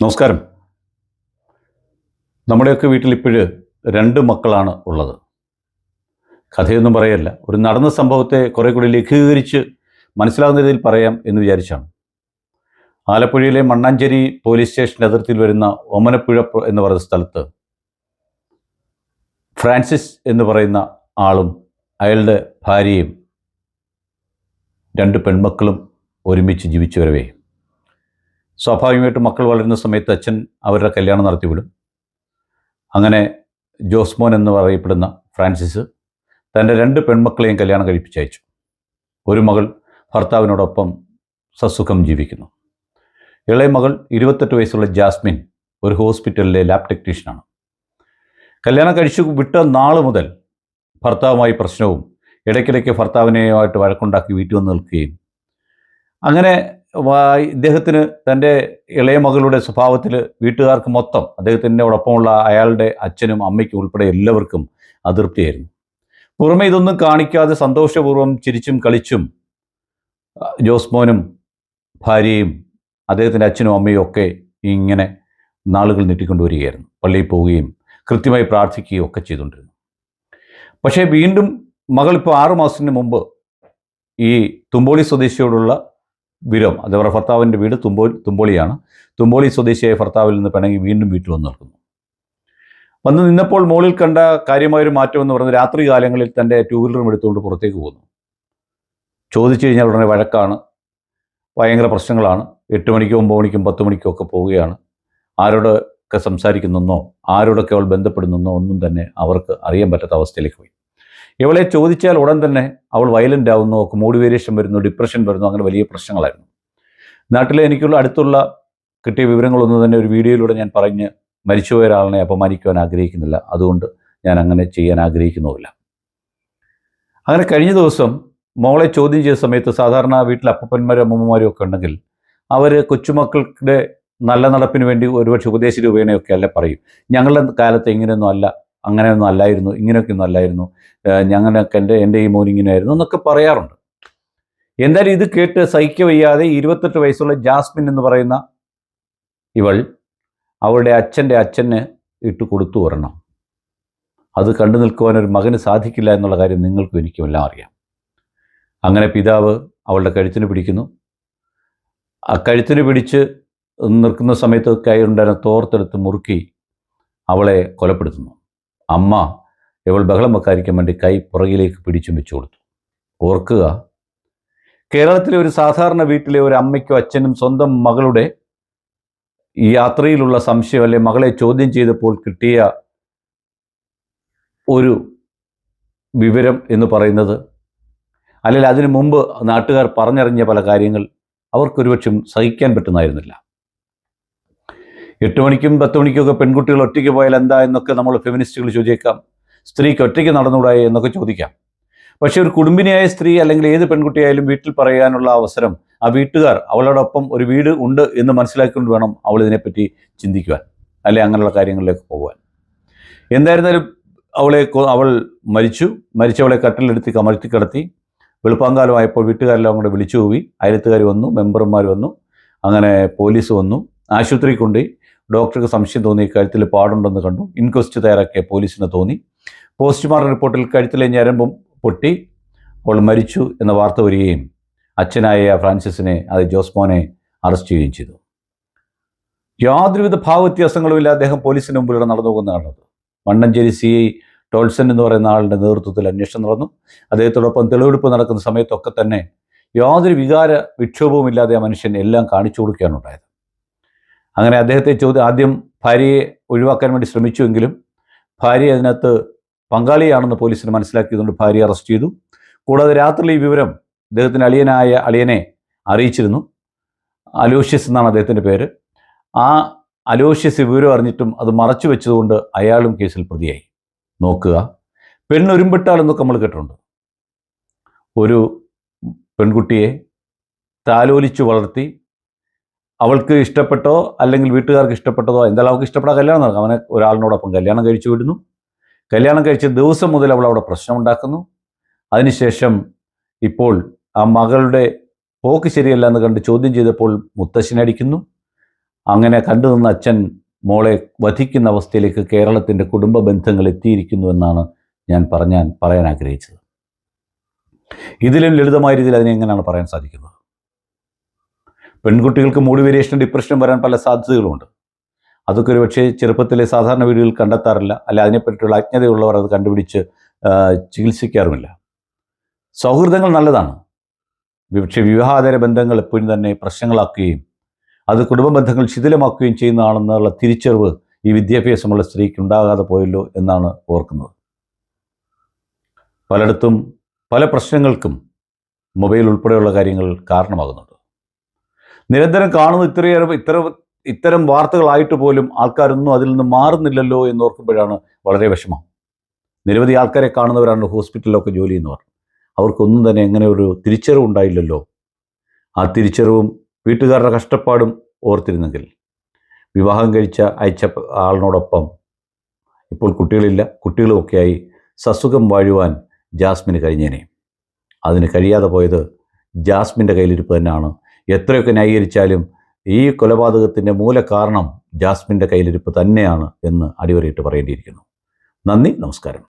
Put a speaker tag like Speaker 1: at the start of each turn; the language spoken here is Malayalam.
Speaker 1: നമസ്കാരം. നമ്മുടെയൊക്കെ വീട്ടിൽ ഇപ്പോഴ് രണ്ട് മക്കളാണ് ഉള്ളത്. കഥയൊന്നും പറയല്ല. ഒരു നടന്ന സംഭവത്തെ കുറെ കൂടി ലഘൂകരിച്ച് മനസ്സിലാകുന്ന രീതിയിൽ പറയാം എന്ന് വിചാരിച്ചാണ്. ആലപ്പുഴയിലെ മണ്ണാഞ്ചേരി പോലീസ് സ്റ്റേഷന്റെ അതിർത്തിയിൽ വരുന്ന ഒമനപ്പുഴ എന്ന് പറയുന്ന സ്ഥലത്ത് ഫ്രാൻസിസ് എന്ന് പറയുന്ന ആളും അയാളുടെ ഭാര്യയും രണ്ട് പെൺമക്കളും ഒരുമിച്ച് ജീവിച്ചു വരവേ. സ്വാഭാവികമായിട്ടും മക്കൾ വളരുന്ന സമയത്ത് അച്ഛൻ അവരുടെ കല്യാണം നടത്തിവിടും. അങ്ങനെ ജോസ്മോൻ എന്ന് പറയപ്പെടുന്ന ഫ്രാൻസിസ് തന്റെ രണ്ട് പെൺമക്കളെയും കല്യാണം കഴിപ്പിച്ചയച്ചു. ഒരു മകൾ ഭർത്താവിനോടൊപ്പം സസുഖം ജീവിക്കുന്നു. ഇളയ മകൾ ഇരുപത്തെട്ട് വയസ്സുള്ള ജാസ്മിൻ ഒരു ഹോസ്പിറ്റലിലെ ലാബ് ടെക്നീഷ്യനാണ്. കല്യാണം കഴിച്ചു വിട്ട നാൾ മുതൽ ഭർത്താവുമായി പ്രശ്നവും ഇടയ്ക്കിടയ്ക്ക് ഭർത്താവിനെയുമായിട്ട് വഴക്കുണ്ടാക്കി വീട്ടിൽ വന്ന് നിൽക്കുകയും. അങ്ങനെ ഇദ്ദേഹത്തിന് തന്റെ ഇളയ മകളുടെ സ്വഭാവത്തിൽ വീട്ടുകാർക്ക് മൊത്തം അദ്ദേഹത്തിന്റെ ഒപ്പമുള്ള അയാളുടെ അച്ഛനും അമ്മയ്ക്കും ഉൾപ്പെടെ എല്ലാവർക്കും അതൃപ്തിയായിരുന്നു. പുറമെ ഇതൊന്നും കാണിക്കാതെ സന്തോഷപൂർവം ചിരിച്ചും കളിച്ചും ജോസ്മോനും ഭാര്യയും അദ്ദേഹത്തിന്റെ അച്ഛനും അമ്മയും ഒക്കെ ഇങ്ങനെ നാളുകൾ നീട്ടിക്കൊണ്ടുവരികയായിരുന്നു. പള്ളിയിൽ പോവുകയും കൃത്യമായി പ്രാർത്ഥിക്കുകയും ഒക്കെ ചെയ്തുകൊണ്ടിരുന്നു. പക്ഷേ വീണ്ടും മകൾ ഇപ്പോൾ ആറുമാസത്തിന് മുമ്പ് ഈ തുമ്പോളി സ്വദേശിയോടുള്ള വിരം. അവരുടെ ഭർത്താവിന്റെ വീട് തുമ്പോ തുമ്പോളിയാണ്. തുമ്പോളി സ്വദേശിയായ ഭർത്താവിൽ നിന്ന് പിണങ്ങി വീണ്ടും വീട്ടിൽ വന്ന് നിൽക്കുന്നു. വന്ന് നിന്നപ്പോൾ മുകളിൽ കണ്ട കാര്യമായൊരു മാറ്റം എന്ന് പറയുന്നത് രാത്രി കാലങ്ങളിൽ തന്റെ ടൂ വീലറും എടുത്തുകൊണ്ട് പുറത്തേക്ക് പോകുന്നു. ചോദിച്ചു കഴിഞ്ഞാൽ ഉടനെ വഴക്കാണ്. ഭയങ്കര പ്രശ്നങ്ങളാണ്. എട്ട് മണിക്കും ഒമ്പത് മണിക്കും പത്ത് മണിക്കും ഒക്കെ പോവുകയാണ്. ആരോടൊക്കെ സംസാരിക്കുന്നെന്നോ ആരോടൊക്കെ അവൾ ബന്ധപ്പെടുന്നെന്നോ ഒന്നും തന്നെ അവർക്ക് അറിയാൻ പറ്റാത്ത അവസ്ഥയിലേക്ക് പോയി. ഇവളെ ചോദിച്ചാൽ ഉടൻ തന്നെ അവൾ വയലന്റ് ആവുന്നു മൂഡ് വേരിയേഷൻ വരുന്നു ഡിപ്രഷൻ വരുന്നു അങ്ങനെ വലിയ പ്രശ്നങ്ങളായിരുന്നു. നാട്ടിലെ എനിക്കുള്ള അടുത്തുള്ള കിട്ടിയ വിവരങ്ങളൊന്നും തന്നെ ഒരു വീഡിയോയിലൂടെ ഞാൻ പറഞ്ഞ് മരിച്ചുപോയ ഒരാളിനെ അപമാനിക്കുവാൻ ആഗ്രഹിക്കുന്നില്ല. അതുകൊണ്ട് ഞാൻ അങ്ങനെ ചെയ്യാൻ ആഗ്രഹിക്കുന്നുമില്ല. അങ്ങനെ കഴിഞ്ഞ ദിവസം മോളെ ചോദ്യം ചെയ്ത സമയത്ത് സാധാരണ വീട്ടിൽ അപ്പപ്പന്മാരും അമ്മൂമ്മമാരും ഒക്കെ ഉണ്ടെങ്കിൽ അവർ കൊച്ചുമക്കളുടെ നല്ല നടപ്പിന് വേണ്ടി ഒരുപക്ഷെ ഉപദേശ രൂപേണയൊക്കെ അല്ല പറയും. ഞങ്ങളുടെ കാലത്ത് ഇങ്ങനെയൊന്നും അല്ല. അങ്ങനെയൊന്നും അല്ലായിരുന്നു ഇങ്ങനെയൊക്കെ ഒന്നും അല്ലായിരുന്നു. ഞങ്ങളൊക്കെ എന്റെ എന്റെ ഈ മോൻ ഇങ്ങനെയായിരുന്നു എന്നൊക്കെ പറയാറുണ്ട്. എന്തായാലും ഇത് കേട്ട് സഹിക്ക വയ്യാതെ ഇരുപത്തെട്ട് വയസ്സുള്ള ജാസ്മിൻ എന്ന് പറയുന്ന ഇവൾ അവളുടെ അച്ഛന്റെ അച്ഛന് ഇട്ട് കൊടുത്തു വരണം. അത് കണ്ടു നിൽക്കുവാൻ ഒരു മകന് സാധിക്കില്ല എന്നുള്ള കാര്യം നിങ്ങൾക്കും എനിക്കും എല്ലാം അറിയാം. അങ്ങനെ പിതാവ് അവളുടെ കഴുത്തിന് പിടിക്കുന്നു. ആ കഴുത്തിന് പിടിച്ച് നിൽക്കുന്ന സമയത്ത് കൈ ഉണ്ടായിരുന്ന തോർത്തെടുത്ത് മുറുക്കി അവളെ കൊലപ്പെടുത്തുന്നു. അമ്മ ഇവൾ ബഹളം വെക്കാതിരിക്കാൻ വേണ്ടി കൈ പുറകിലേക്ക് പിടിച്ചും വെച്ചു കൊടുത്തു. ഓർക്കുക കേരളത്തിലെ ഒരു സാധാരണ വീട്ടിലെ ഒരു അമ്മയ്ക്കോ അച്ഛനും സ്വന്തം മകളുടെ ഈ യാത്രയിലുള്ള സംശയം അല്ലെ മകളെ ചോദ്യം ചെയ്തപ്പോൾ കിട്ടിയ ഒരു വിവരം എന്ന് പറയുന്നത് അല്ലെങ്കിൽ അതിനു മുമ്പ് നാട്ടുകാർ പറഞ്ഞറിഞ്ഞ പല കാര്യങ്ങൾ അവർക്കൊരുപക്ഷം സഹിക്കാൻ പറ്റുന്നതായിരുന്നില്ല. എട്ട് മണിക്കും പത്ത് മണിക്കൊക്കെ പെൺകുട്ടികൾ ഒറ്റയ്ക്ക് പോയാൽ എന്താ എന്നൊക്കെ നമ്മൾ ഫെമിനിസ്റ്റുകൾ ചോദിച്ചേക്കാം സ്ത്രീക്ക് ഒറ്റയ്ക്ക് നടന്നുകൂടായി എന്നൊക്കെ ചോദിക്കാം. പക്ഷേ ഒരു കുടുംബിനിയായ സ്ത്രീ അല്ലെങ്കിൽ ഏത് പെൺകുട്ടിയായാലും വീട്ടിൽ പറയാനുള്ള അവസരം ആ വീട്ടുകാർ അവളോടൊപ്പം ഒരു വീട് ഉണ്ട് എന്ന് മനസ്സിലാക്കിക്കൊണ്ട് വേണം അവൾ ഇതിനെപ്പറ്റി ചിന്തിക്കുവാൻ അല്ലെ അങ്ങനെയുള്ള കാര്യങ്ങളിലേക്ക് പോകുവാൻ. എന്തായിരുന്നാലും അവളെ അവൾ മരിച്ചു. മരിച്ചവളെ കട്ടിലെടുത്ത് കമഴ്ത്തി കിടത്തി. വെളുപ്പാങ്കാലമായപ്പോൾ വീട്ടുകാരെല്ലാം കൂടെ വിളിച്ചു പോയി അയലത്തുകാർ വന്നു മെമ്പർമാർ വന്നു. അങ്ങനെ പോലീസ് വന്നു. ആശുപത്രി കൊണ്ടുപോയി. ഡോക്ടർക്ക് സംശയം തോന്നി കഴുത്തിൽ പാടുണ്ടെന്ന് കണ്ടു. ഇൻക്വസ്റ്റ് തയ്യാറാക്കിയ പോലീസിന് തോന്നി. പോസ്റ്റ്മോർട്ടം റിപ്പോർട്ടിൽ കഴുത്തിലെ ഞരമ്പും പൊട്ടി. അവൾ മരിച്ചു എന്ന വാർത്ത വരികയും അച്ഛനായ ഫ്രാൻസിസിനെ അത് ജോസ്മോനെ അറസ്റ്റ് ചെയ്യുകയും ചെയ്തു. യാതൊരുവിധ ഭാവവ്യത്യാസങ്ങളുമില്ല അദ്ദേഹം പോലീസിന് മുമ്പിലൂടെ നടന്നു പോകുന്നതാണ് മണ്ണഞ്ചേരി സി ഐ ടോൾസൺ എന്ന് പറയുന്ന ആളുടെ നേതൃത്വത്തിൽ അന്വേഷണം നടന്നു. അദ്ദേഹത്തോടൊപ്പം തെളിവെടുപ്പ് നടക്കുന്ന സമയത്തൊക്കെ തന്നെ യാതൊരു വികാര വിക്ഷോഭവും ഇല്ലാതെ ആ മനുഷ്യൻ എല്ലാം കാണിച്ചു കൊടുക്കുകയാണ് ഉണ്ടായത്. അങ്ങനെ അദ്ദേഹത്തെ ചോദ്യം ആദ്യം ഭാര്യയെ ഒഴിവാക്കാൻ വേണ്ടി ശ്രമിച്ചുവെങ്കിലും ഭാര്യ അതിനകത്ത് പങ്കാളിയാണെന്ന് പോലീസിന് മനസ്സിലാക്കിയതുകൊണ്ട് ഭാര്യ അറസ്റ്റ് ചെയ്തു. കൂടാതെ രാത്രി ഈ വിവരം അദ്ദേഹത്തിന് അളിയനായ അളിയനെ അറിയിച്ചിരുന്നു. അലോഷ്യസ് എന്നാണ് അദ്ദേഹത്തിന്റെ പേര്. ആ അലോഷ്യസ് വിവരം അറിഞ്ഞിട്ടും അത് മറച്ചു വെച്ചതുകൊണ്ട് അയാളും കേസിൽ പ്രതിയായി. നോക്കുക. പെണ്ണൊരുമ്പിട്ടാൽ എന്നൊക്കെ നമ്മൾ കേട്ടിട്ടുണ്ട്. ഒരു പെൺകുട്ടിയെ താലോലിച്ചു വളർത്തി അവൾക്ക് ഇഷ്ടപ്പെട്ടോ അല്ലെങ്കിൽ വീട്ടുകാർക്ക് ഇഷ്ടപ്പെട്ടതോ എന്തായാലും അവൾക്ക് ഇഷ്ടപ്പെടാൻ കല്യാണം നടക്കും. അവനെ ഒരാളിനോടൊപ്പം കല്യാണം കഴിച്ചു വിടുന്നു. കല്യാണം കഴിച്ച ദിവസം മുതൽ അവൾ അവിടെ പ്രശ്നമുണ്ടാക്കുന്നു. അതിനുശേഷം ഇപ്പോൾ ആ മകളുടെ പോക്ക് ശരിയല്ല എന്ന് കണ്ട് ചോദ്യം ചെയ്തപ്പോൾ മുത്തശ്ശനടിക്കുന്നു അങ്ങനെ കണ്ടു നിന്ന അച്ഛൻ മോളെ വധിക്കുന്ന അവസ്ഥയിലേക്ക് കേരളത്തിന്റെ കുടുംബ ബന്ധങ്ങൾ എത്തിയിരിക്കുന്നു എന്നാണ് ഞാൻ പറഞ്ഞാൻ പറയാൻ ആഗ്രഹിച്ചത്. ഇതിലും ലളിതമായ രീതിയിൽ അതിനെ എങ്ങനെയാണ് പറയാൻ സാധിക്കുന്നത്? പെൺകുട്ടികൾക്ക് മൂഡ് വേരിയേഷൻ ഡിപ്രഷൻ വരാൻ പല സാധ്യതകളുമുണ്ട്. അതൊക്കെ ഒരു പക്ഷേ ചെറുപ്പത്തിലെ സാധാരണ വീടുകളിൽ കണ്ടെത്താറില്ല. അല്ല അതിനെപ്പറ്റിയുള്ള അജ്ഞതയുള്ളവർ അത് കണ്ടുപിടിച്ച് ചികിത്സിക്കാറുമില്ല. സൗഹൃദങ്ങൾ നല്ലതാണ്. പക്ഷേ വിവാഹാതര ബന്ധങ്ങൾ എപ്പോഴും തന്നെ പ്രശ്നങ്ങളാക്കുകയും അത് കുടുംബ ബന്ധങ്ങൾ ശിഥിലമാക്കുകയും ചെയ്യുന്നതാണെന്നുള്ള തിരിച്ചറിവ് ഈ വിദ്യാഭ്യാസമുള്ള സ്ത്രീക്ക് ഉണ്ടാകാതെ പോയല്ലോ എന്നാണ് ഓർക്കുന്നത്. പലയിടത്തും പല പ്രശ്നങ്ങൾക്കും മൊബൈൽ ഉൾപ്പെടെയുള്ള കാര്യങ്ങൾ കാരണമാകുന്നുണ്ട്. നിരന്തരം കാണുന്ന ഇത്രയേറെ ഇത്ര ഇത്തരം വാർത്തകളായിട്ട് പോലും ആൾക്കാരൊന്നും അതിൽ നിന്ന് മാറുന്നില്ലല്ലോ എന്നോർക്കുമ്പോഴാണ് വളരെ വിഷമം. നിരവധി ആൾക്കാരെ കാണുന്നവരാണ് ഹോസ്പിറ്റലിലൊക്കെ ജോലി ചെയ്യുന്നവർ. അവർക്കൊന്നും തന്നെ എങ്ങനെ ഒരു തിരിച്ചറിവ് ഉണ്ടായില്ലല്ലോ. ആ തിരിച്ചറിവും വീട്ടുകാരുടെ കഷ്ടപ്പാടും ഓർത്തിരുന്നെങ്കിൽ. വിവാഹം കഴിച്ച അയച്ച ആളിനോടൊപ്പം ഇപ്പോൾ കുട്ടികളില്ല കുട്ടികളുമൊക്കെയായി സസുഖം വാഴുവാൻ ജാസ്മിന് കഴിഞ്ഞേനെ. അതിന് കഴിയാതെ പോയത് ജാസ്മിന്റെ കയ്യിലിരിപ്പ് തന്നെയാണ് എത്രയൊക്കെ ന്യായീകരിച്ചാലും ഈ കൊലപാതകത്തിന്റെ മൂല കാരണം ജാസ്മിന്റെ കയ്യിലിരിപ്പ് തന്നെയാണ് എന്ന് അടിവരയിട്ട് പറയേണ്ടിയിരിക്കുന്നു. നന്ദി നമസ്കാരം.